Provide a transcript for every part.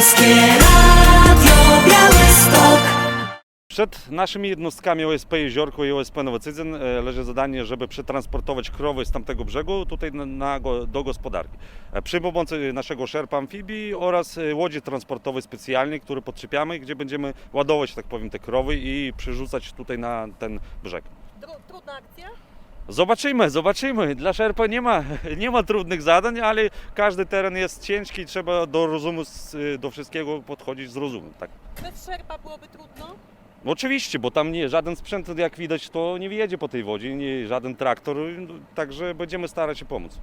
Polskie Radio Białystok Przed naszymi jednostkami OSP Jeziorko i OSP Nowocydzyn e, leży zadanie, żeby przetransportować krowy z tamtego brzegu tutaj na, na, do gospodarki. E, Przy pomocy naszego szerpa amfibii oraz e, łodzi transportowej specjalnej, które podczepiamy, gdzie będziemy ładować, tak powiem, te krowy i przerzucać tutaj na ten brzeg. Tru, trudna akcja? Zobaczymy, zobaczymy. Dla szerpa nie ma, nie ma trudnych zadań, ale każdy teren jest ciężki i trzeba do rozumu, do wszystkiego podchodzić z rozumem. Tak. Bez szerpa byłoby trudno? No Oczywiście, bo tam nie, żaden sprzęt, jak widać, to nie wjedzie po tej wodzie, nie, żaden traktor, także będziemy starać się pomóc.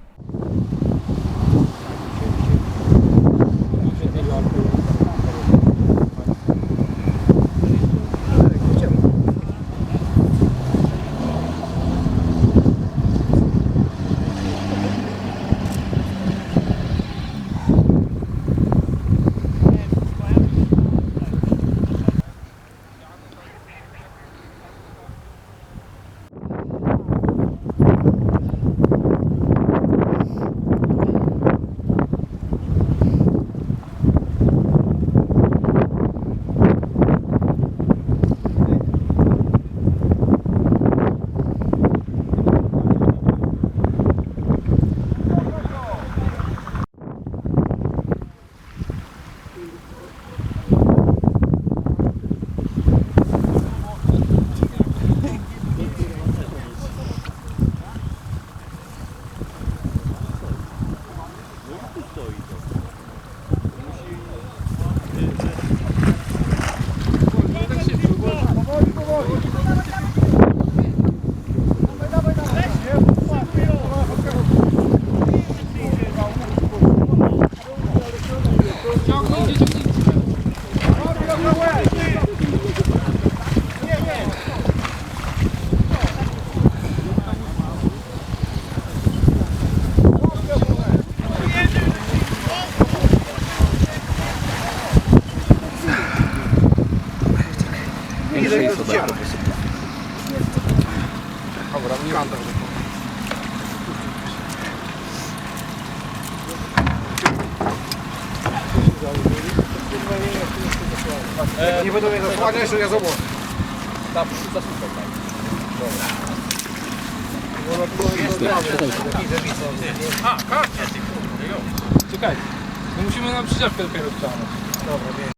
Nie będą mnie zasłaniać, że ja zobacz. Czekaj, my musimy na przyczepkę dopiero wciągnąć.